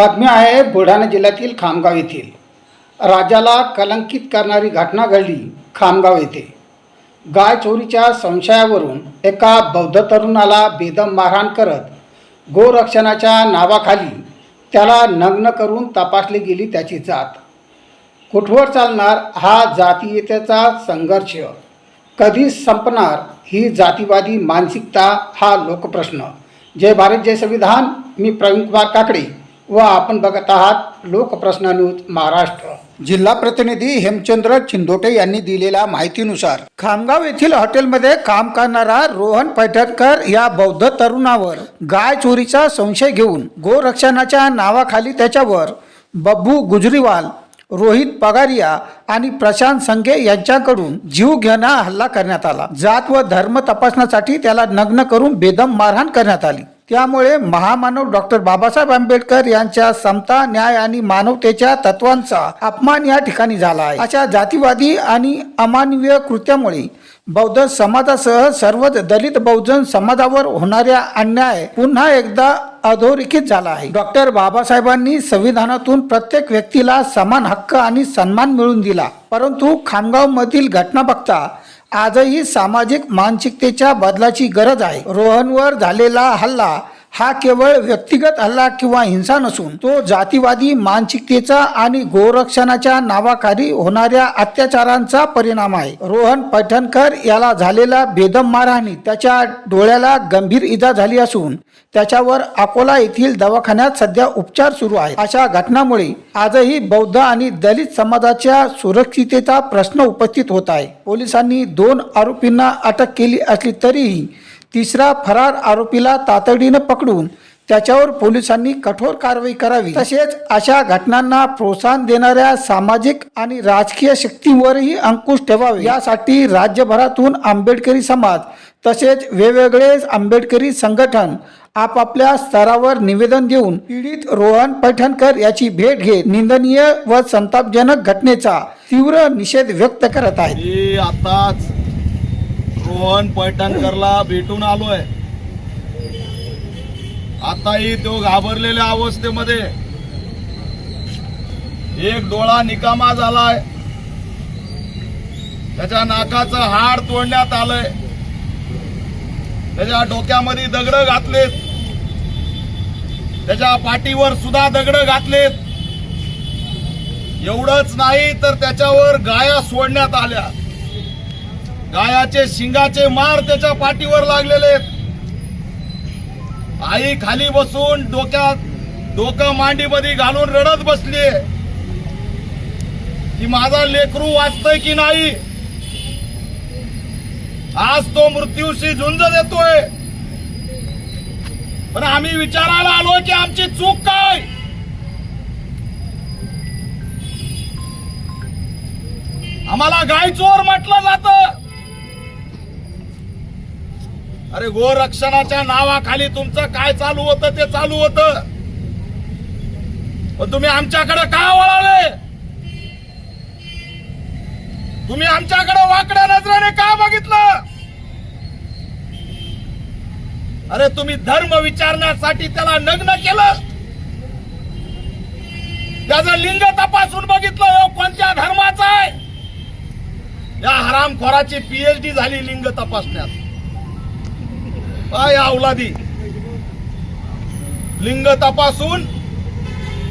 बातमी आहे बुलढाणा जिल्ह्यातील खामगाव येथील. राजाला कलंकित करणारी घटना घडली खामगाव येथे. गाय चोरीच्या संशयावरून एका बौद्ध तरुणाला बेदम मारहाण करत गोरक्षणाच्या नावाखाली त्याला नग्न करून तपासली गेली त्याची जात. कुठवर चालणार हा जातीयतेचा संघर्ष? कधी संपणार ही जातीवादी मानसिकता हा लोकप्रश्न. जय भारत जय संविधान. मी प्रवीण कुमार काकडे. व आपण बघत आहात लोकप्रश्न न्यूज महाराष्ट्र. जिल्हा प्रतिनिधी हेमचंद्र चिंदोटे यांनी दिलेल्या माहितीनुसार खामगाव येथील हॉटेलमध्ये काम करणारा रोहन पैठणकर या बौद्ध तरुणावर गाय चोरीचा संशय घेऊन गोरक्षणाच्या नावाखाली त्याच्यावर बब्बू गुजरीवाल रोहित पगारिया आणि प्रशांत संघे यांच्याकडून जीव घेणा हल्ला करण्यात आला. जात व धर्म तपासण्यासाठी त्याला नग्न करून बेदम मारहाण करण्यात आली. त्यामुळे महामानव डॉक्टर बाबासाहेब आंबेडकर यांच्या समता न्याय आणि मानवतेच्या तत्वांचा अपमान या ठिकाणी झाला आहे. अशा जातीवादी आणि अमानवीय कृत्यामुळे बौद्ध समाजासह सर्वच दलित बहुजन समाजावर होणाऱ्या अन्याय पुन्हा एकदा अधोरेखित झाला आहे. डॉक्टर बाबासाहेबांनी संविधानातून प्रत्येक व्यक्तीला समान हक्क आणि सन्मान मिळवून दिला. परंतु खामगाव मधील घटना बघता आजही सामाजिक मानसिकतेच्या बदलाची गरज आहे. रोहनवर झालेला हल्ला हा केवळ व्यक्तिगत हल्ला किंवा हिंसा नसून तो जातीवादी मानसिकतेचा आणि गोरक्षणाच्या नावाखाली होणाऱ्या अत्याचारांचा परिणाम आहे. रोहन पैठणकर याला झालेला बेदम मारहाणी त्याच्या डोळ्याला गंभीर इजा झाली असून त्याच्यावर अकोला येथील दवाखान्यात सध्या उपचार सुरू आहे अशा घटनामुळे आजही बौद्ध आणि दलित समाजाच्या सुरक्षितेचा प्रश्न उपस्थित होत आहे. पोलिसांनी दोन आरोपींना अटक केली असली तरीही तिसरा फरार आरोपीला तातडीनं पकडून त्याच्यावर पोलिसांनी कठोर कारवाई करावी. तसेच अशा घटनांना प्रोत्साहन देणाऱ्या सामाजिक आणि राजकीय शक्तींवरही अंकुश ठेवावे. यासाठी राज्यभरातून आंबेडकरी समाज तसेच वेगवेगळे आंबेडकरी संघटन आपापल्या स्तरावर निवेदन देऊन पीडित रोहन पैठणकर याची भेट घेत निंदनीय व संतापजनक घटनेचा तीव्र निषेध व्यक्त करत आहेत. मी आताच रोहन पैठणकरला भेटून आलोय. आताही तो घाबरलेल्या अवस्थेमध्ये एक डोळा निकामा झालाय. त्याच्या नाकाचं हाड तोडण्यात आलंय. त्याच्या डोक्यामध्ये दगड घातलेत. त्याच्या पाठीवर सुद्धा दगड घातलेत. एवढंच नाही तर त्याच्यावर गाया सोडण्यात आल्या. गायाचे शिंगाचे मार त्याच्या पाठीवर लागलेले आई खाली बसून डोक्यात डोकं मांडीमध्ये घालून रडत बसली की माझा लेकरू वाचतय की नाही? आज तो मृत्यूशी झुंज देतोय. पण आम्ही विचारायला आलो की आमची चूक काय? आम्हाला गाय चोर म्हटलं जातं. अरे गोरक्षणाच्या नावाखाली तुमचं काय चालू होतं ते चालू होतं. पण तुम्ही आमच्याकडे का वळाले तुम्ही आमच्याकडे वाकड्या नजरेने का बघितलं? अरे तुम्ही धर्म विचारण्यासाठी त्याला नग्न केलं? त्याचं लिंग तपासून बघितलं हो कोणत्या धर्माचा आहे? या हरामखोराची पीएचडी झाली लिंग तपासण्यात. पाय अवलादी. लिंग तपासून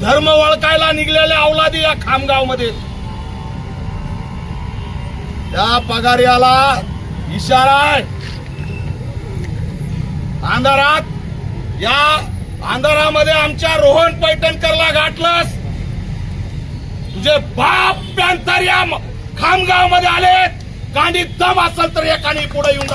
धर्म वळकायला निघलेल्या अवलादी या खामगावमध्ये त्या पगारियाला इशारा आहे. अंधारात या अंधारामध्ये आमच्या रोहन पैठणकरला गाठलंस. तुझे बाप पॅन्थर या खामगावमध्ये आले कांडी दम असेल तर एकाने पुढे येऊन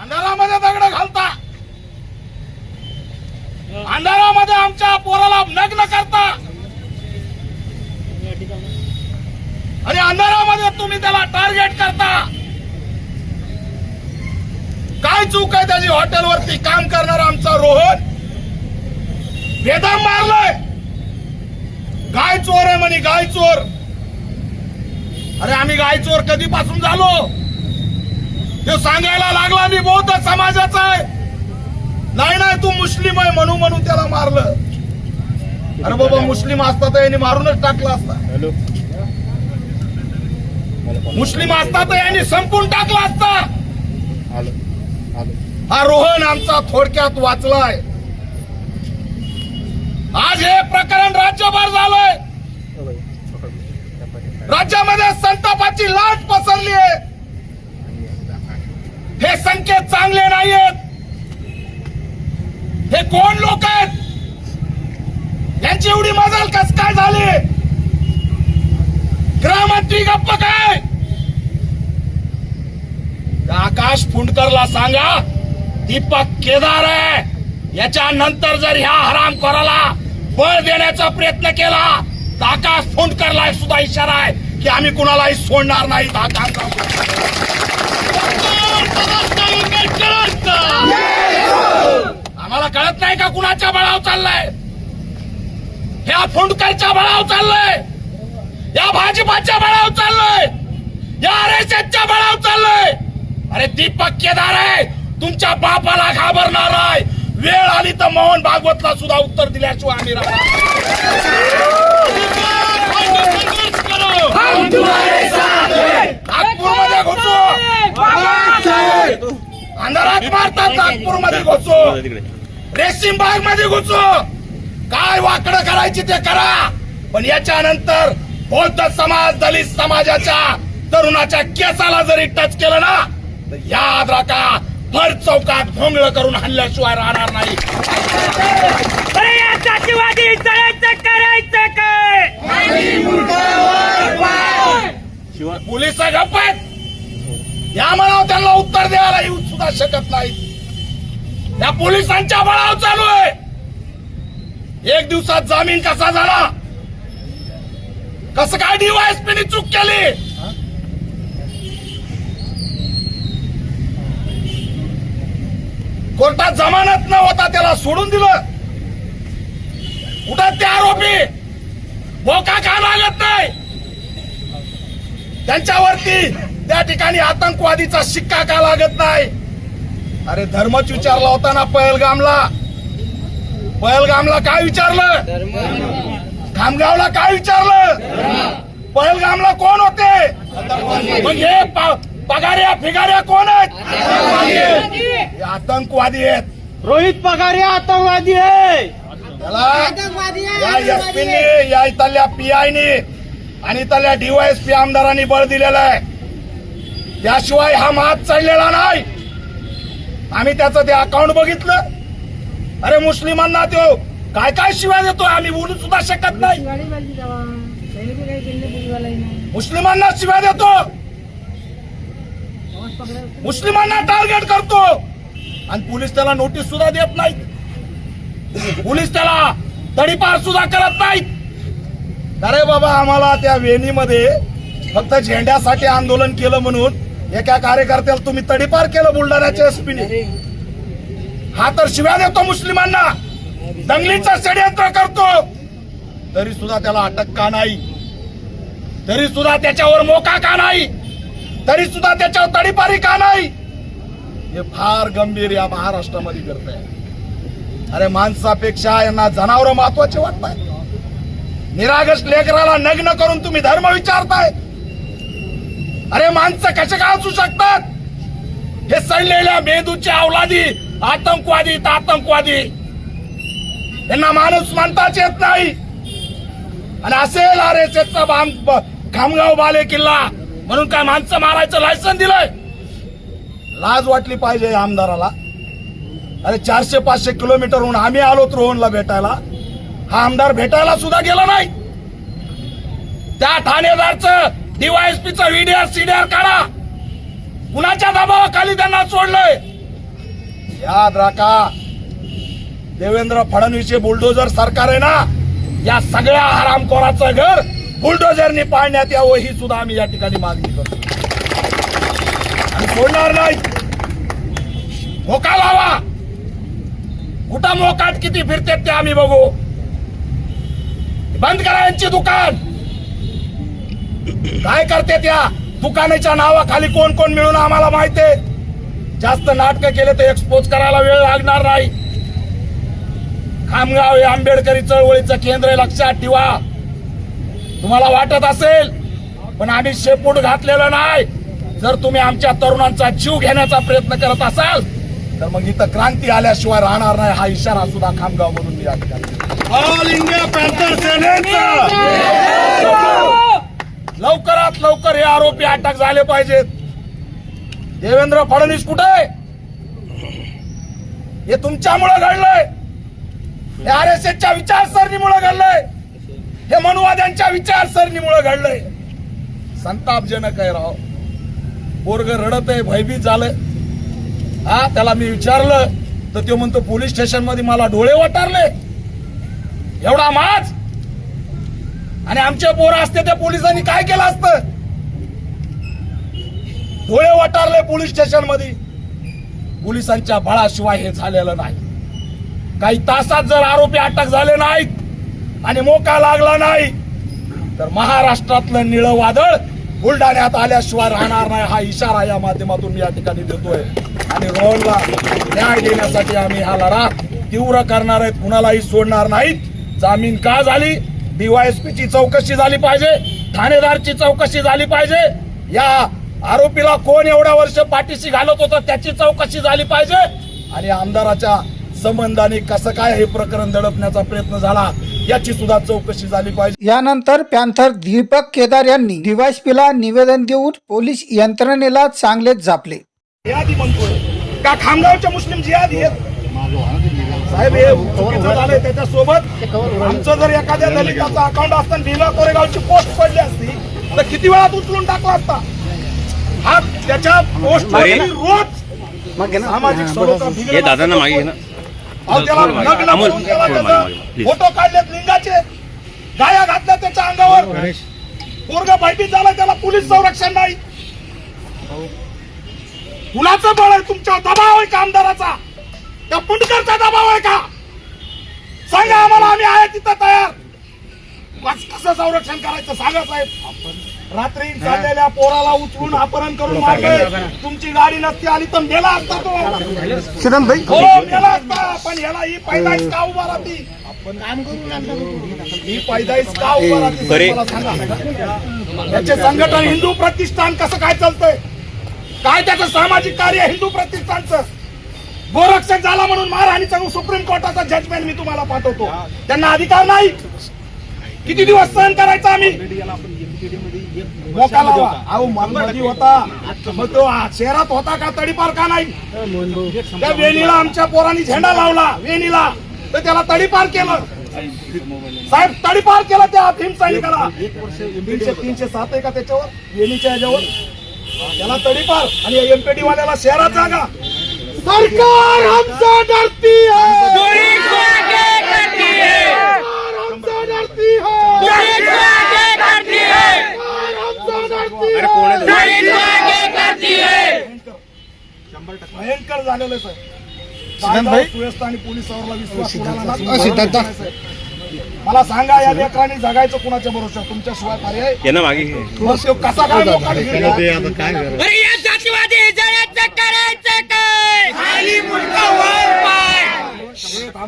अंधारामध्ये दगड घालता. अंधारामध्ये आमच्या पोराला नग्न करता. आणि अंधारामध्ये तुम्ही त्याला टार्गेट करता. काय चूक आहे त्याची हॉटेलवरती काम करणार आमचा रोहन. बेदम मारलाय. गाय चोर आहे म्हणे गाय चोर. अरे आम्ही गाय चोर कधीपासून झालो? तो सांगायला लागला मी बौद्ध समाजाचा आहे. नाही नाही तू मुस्लिम आहे म्हणून म्हणून त्याला मारलं. अरे बाबा मुस्लिम असता तर यांनी मारूनच टाकला असता. मुस्लिम असता तर यांनी संपून टाकला असता. हा रोहन आमचा थोडक्यात वाचलाय. आज हे प्रकरण राज्यभर झालंय. राज्यामध्ये संतापाची लाट पसरली आहे. हे संकेत चांगले नाहीयेत. हे कोण लोक आहेत? यांची एवढी मजाल कस काय झाली? गृहमंत्री गप्प काय? आकाश फुंडकरला सांगा दीपक केदार आहे. याच्यानंतर जर ह्या हरामखोराला बळ देण्याचा प्रयत्न केला. तर आकाश फुंडकरला सुद्धा इशारा आहे की आम्ही कुणालाही सोडणार नाही. आकाश आम्हाला कळत नाही का कुणाच्या बळाव चाललाय? ह्या फुंडकरच्या बळाव चाललंय. या भाजपाच्या बळाव चाललंय. या आरएसएसच्या बळाव चाललंय. अरे दीपक केदार आहे. तुमच्या बापाला घाबरणार आहे. वेळ आली तर मोहन भागवतला सुद्धा उत्तर दिल्याशिवाय आम्ही नागपूरमध्ये घुसू. अंधारात मारतात नागपूरमध्ये घुसू. रेशीम बागमध्ये घुसू. काय वाकडं करायची ते करा. पण याच्यानंतर बौद्ध समाज दलित समाजाच्या तरुणाच्या केसाला जरी टच केलं ना तर याद राखा भर चौकात भोंगळ करून हल्ल्याशिवाय राहणार नाही. अरे या जातीवादी जळायचं करायचं काय? पोलीस गप्प आहेत. या म्हणाव त्यांना उत्तर द्यायला येऊ सुद्धा शकत नाही. या पोलिसांच्या बळाव चालू आहे. एक दिवसात जामीन कसा झाला? कसं काय डीवायएसपीने चूक केली? कोर्टात जमानत न होता त्याला सोडून दिलं. कुठं ते आरोपी? बोका का लागत नाही. त्यांच्यावरती त्या ठिकाणी आतंकवादीचा शिक्का का लागत नाही? अरे धर्मच विचारला होता ना पहलगामला. पहलगामला काय विचारलं? खामगावला काय विचारलं? पहलगामला कोण होते? मग हे पगाऱ्या फिगाऱ्या कोण आहेत? आतंकवादी आहेत. रोहित पगारे आतंकवादी आहे. त्याला या एसपीने या इथल्या पीआयने आणि इथल्या डीवायएसपी आमदारांनी बळ दिलेलं आहे. त्याशिवाय हा मात चढलेला नाही. आम्ही त्याचं ते अकाउंट बघितलं. अरे मुस्लिमांना तो काय काय शिवाय देतो आम्ही बोलू सुद्धा शकत नाही. मुस्लिमांना शिवाय देतो. मुस्लिमांना टार्गेट करतो. आणि पोलीस त्याला नोटीस सुद्धा देत नाही पोलीस त्याला तडीपार सुद्धा करत नाहीत. अरे बाबा आम्हाला त्या वेणीमध्ये फक्त झेंड्यासाठी आंदोलन केलं म्हणून एका कार्यकर्त्याला तुम्ही तडीपार केलं बुलढाण्याच्या एसपीने हा तर शिव्या देतो मुस्लिमांना. दंगलीचं षडयंत्र करतो. तरी सुद्धा त्याला अटक का नाही? तरी सुद्धा त्याच्यावर मोका का नाही? तरी सुद्धा त्याच्यावर तडीपारी का नाही? हे फार गंभीर या महाराष्ट्रामध्ये करत आहे अरे माणसापेक्षा यांना जनावर महत्त्वाचे वाटताय निरागस लेकराला नग्न करून तुम्ही धर्म विचारताय. अरे माणसं कसे काय असू शकतात? हे सडलेल्या मेंदूचे अवलादी आतंकवादी आतंकवादी यांना माणूस मानताच येत नाही. आणि असेल अरे एस एसचा खामगाव बाले किल्ला म्हणून काय माणसं मारायचं लायसन दिलंय? लाज वाटली पाहिजे या आमदाराला. अरे चारशे पाचशे किलोमीटरहून आम्ही आलो रोहनला भेटायला. हा आमदार भेटायला सुद्धा गेला नाही. त्या ठाणेदारचं डीवायएसपीचं व्हिडिओ सीडीआर काढा. कुणाच्या दबावाखाली त्यांना सोडलंय? याद राखा देवेंद्र फडणवीस बुलडोजर सरकार आहे ना? या सगळ्या हरामखोराचं घर बुलडोजरने पाळण्यात यावं ही सुद्धा आम्ही या ठिकाणी मागणी करतो. सोडणार नाही मोका लावा. कुठं मोकाट किती फिरते ते आम्ही बघू. बंद करा यांची दुकान. काय करते त्या? दुकानाच्या नावाखाली कोण कोण मिळून आम्हाला माहिती आहे? जास्त नाटक केले तर एक्सपोज करायला वेळ लागणार नाही. खामगाव हे आंबेडकरी चळवळीचं केंद्र आहे, लक्षात ठेवा. तुम्हाला वाटत असेल पण आम्ही शेपूट घातलेलं नाही. जर तुम्ही आमच्या तरुणांचा जीव घेण्याचा प्रयत्न करत असाल तर मग इथं क्रांती आल्याशिवाय राहणार नाही हा इशारा सुद्धा खामगाव म्हणून मी ऑल इंडिया पॅन्थर सेनेचा! लवकरात लवकर हे आरोपी अटक झाले पाहिजेत. देवेंद्र फडणवीस कुठे? आहे? हे तुमच्यामुळे घडलंय. हे आर एस एसच्या विचारसरणीमुळे घडलंय. हे मनुवाद्यांच्या विचारसरणीमुळे घडलंय. संतापजनक आहे राव. पोरग रडत आहे भयभीत झालं हा त्याला मी विचारलं तर तो म्हणतो पोलीस स्टेशनमध्ये मला डोळे वटारले. एवढा माज. आणि आमचे पोरं असते त्या पोलिसांनी काय केलं असतं? डोळे वटारले पोलीस स्टेशनमध्ये पोलिसांच्या बळाशिवाय हे झालेलं नाही. काही तासात जर आरोपी अटक झाले नाहीत आणि मोका लागला नाही तर महाराष्ट्रातलं निळं वादळ बुलढाण्यात आल्याशिवाय राहणार नाही हा इशारा या माध्यमातून मी या ठिकाणी देतोय. आणि रोहनला न्याय देण्यासाठी आम्ही हा लढा तीव्र करणार आहेत कुणालाही सोडणार नाहीत. जामीन का झाली? डीवायएसपीची चौकशी झाली पाहिजे ठाणेदारची चौकशी झाली पाहिजे. या आरोपीला कोण एवढ्या वर्ष पाठीशी घालत होतं त्याची चौकशी झाली पाहिजे. आणि आमदाराच्या संबंधाने कसं काय हे प्रकरण दडपण्याचा प्रयत्न झाला याची सुद्धा चौकशी झाली पाहिजे. यानंतर पॅन्थर दीपक केदार यांनी डीवायसपीला निवेदन देऊन पोलीस यंत्रणेला चांगलेच झापले जिहादी म्हणतोय. का खामगावचे मुस्लिम जिहादी आहेत. साहेब हे चुकीचं झालंय त्याच्यासोबत. आमचं जर एखाद्या दलिताचं अकाउंट असताना भीमा कोरेगावची पोस्ट पडली असती तर किती वेळात उचलून टाकला असता? हा त्याच्या पोस्ट रोज सामाजिक हे दादांना मागे ना. फोटो काढलेत लिंगाचे. गाया घातल्या त्याच्या अंगावर. पोरग भयभीत झाला त्याला पोलीस संरक्षण नाही. कुणाचं बळ आहे तुमच्यावर. दबाव आहे का आमदाराचा? त्या पुंडकरचा दबाव आहे का? सांगा आम्हाला आम्ही आहे तिथं तयार. कस- कसं संरक्षण करायचं? सांगा साहेब. रात्री चाललेल्या पोराला उचलून अपहरण करून मारले. तुमची गाडी नसती आली तर मेला असता तो हो मेला असता. पण याला ही पैदाईस का उभा राहती? ही पैदाईस का उभा राहती? खरे. मला सांगा. याचे संघटन हिंदू प्रतिष्ठान कसं काय चालतंय? काय त्याचं सामाजिक कार्य हिंदू प्रतिष्ठानचं? गोरक्षक झाला म्हणून मारहाणीचा सुप्रीम कोर्टाचा जजमेंट मी तुम्हाला पाठवतो. त्यांना अधिकार नाही. किती दिवस सहन करायचं आम्ही? मोका लावा. अहो मनमधी होता. मग तो शहरात होता का? तडीपार का नाही? त्या वेणीला आमच्या पोरांनी झेंडा लावला. वेणीला. तर त्याला तडीपार केलं. साहेब तडीपार केलं त्या भीम सैनिकाला तीनशे तीनशे सात आहे का त्याच्यावर? वेणीच्या याच्यावर. त्याला तडीपार. आणि एमपीडी वाल्याला शहरात जागा. सरकार हमसे डरती है पुलिस को आगे करती है सरकार हमसे डरती है पुलिस को आगे करती है सरकार हमसे डरती अरे है कोण आहे? पुलिस को आगे करती है भयंकर झालेलं सर कायदा सुव्यवस्था आणि पोलिसावरला विश्वास कुणाला नाही. मला सांगा या लेकरांनी जगायचं कुणाच्या भरोशा तुमच्याशिवाय पर्याय यांना मागे घे. मग. तो कसा काय मोका घेतला?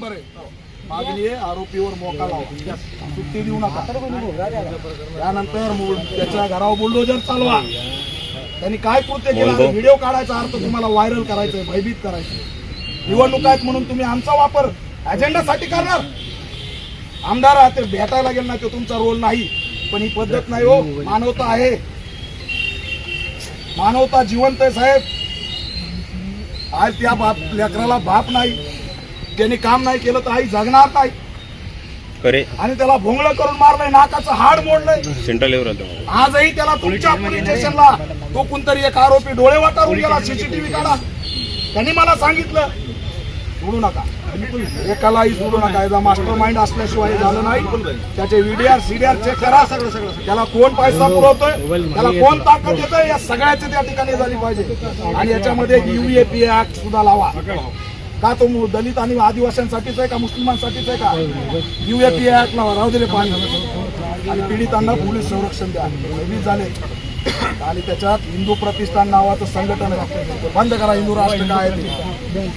अरे मागणी आहे, आरोपीवर मोका लावा. सुट्टी देऊ नका. त्यानंतर त्याच्या घरावर बुलडोजर चालवा. त्यांनी काय कृत्य केलं. व्हिडिओ काढायचा अर्थ तुम्हाला व्हायरल करायचंय भयभीत करायचं निवडणूक आहेत म्हणून तुम्ही आमचा वापर अजेंडासाठी करणार. आमदार ते भेटायला गेलं नाही तो तुमचा रोल नाही. पण ही पद्धत नाही हो. मानवता आहे. मानवता जिवंत आहे साहेब. आज त्या बाप लेकराला बाप नाही. त्यांनी काम नाही केलं तर आई जगणार नाही. करे आणि त्याला भोंगळ करून मारलंय नाकाचं हाड मोडलंय. सेंट्रल लेवल आजही त्याला तुमच्या पोलीस स्टेशनला तो कोणतरी एक आरोपी डोळे वाटारून गेला सीसीटीव्ही काढा. त्यांनी मला सांगितलं सोडू नका. एकालाही सोडू नका. याचा मास्टर माइंड असल्याशिवाय झालं नाही. त्याचे व्हीडीआर सीडीआर चेक करा. सगळं सगळं त्याला कोण पैसा पुरवतोय? त्याला कोण ताकद देतोय? या सगळ्याची त्या ठिकाणी झाली पाहिजे. आणि याच्यामध्ये युएपी ऍक्ट सुद्धा लावा. का तो मु- दलित आणि आदिवासींसाठीच आहे का मुस्लिमांसाठीच आहे का? युएपी ऍक्ट लावा राहू दे रे पाणी. आणि पीडितांना पोलीस संरक्षण द्या. भयभीत झाले. आणि त्याच्यात हिंदू प्रतिष्ठान नावाचं संघटन आहे. बंद करा हिंदू राष्ट्र काय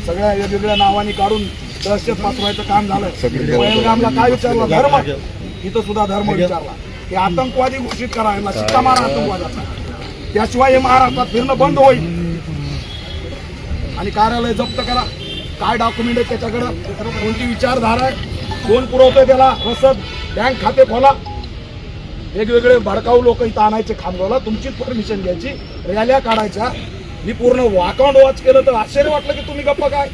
सगळ्या वेगवेगळ्या नावानी काढून दहशत पसरवायचं काम झालं पहलगामला काय विचारलं? धर्म. इथं सुद्धा धर्म विचारला. हे आतंकवादी घोषित करा यांना शिक्का मारा आतंकवादाचा त्याशिवाय हे महाराष्ट्रात फिरणं बंद होईल. आणि कार्यालय जप्त करा. काय डॉक्युमेंट आहे त्याच्याकडं? कोणती विचारधारा आहे? कोण पुरवतोय त्याला? रसद बँक खाते खोला. वेगवेगळे भडकाऊ लोक इथं आणायचे खामगावला. तुमचीच परमिशन घ्यायची रॅल्या काढायच्या. मी पूर्ण अकाउंट वॉच केलं तर आश्चर्य वाटलं की तुम्ही गप्पा काय?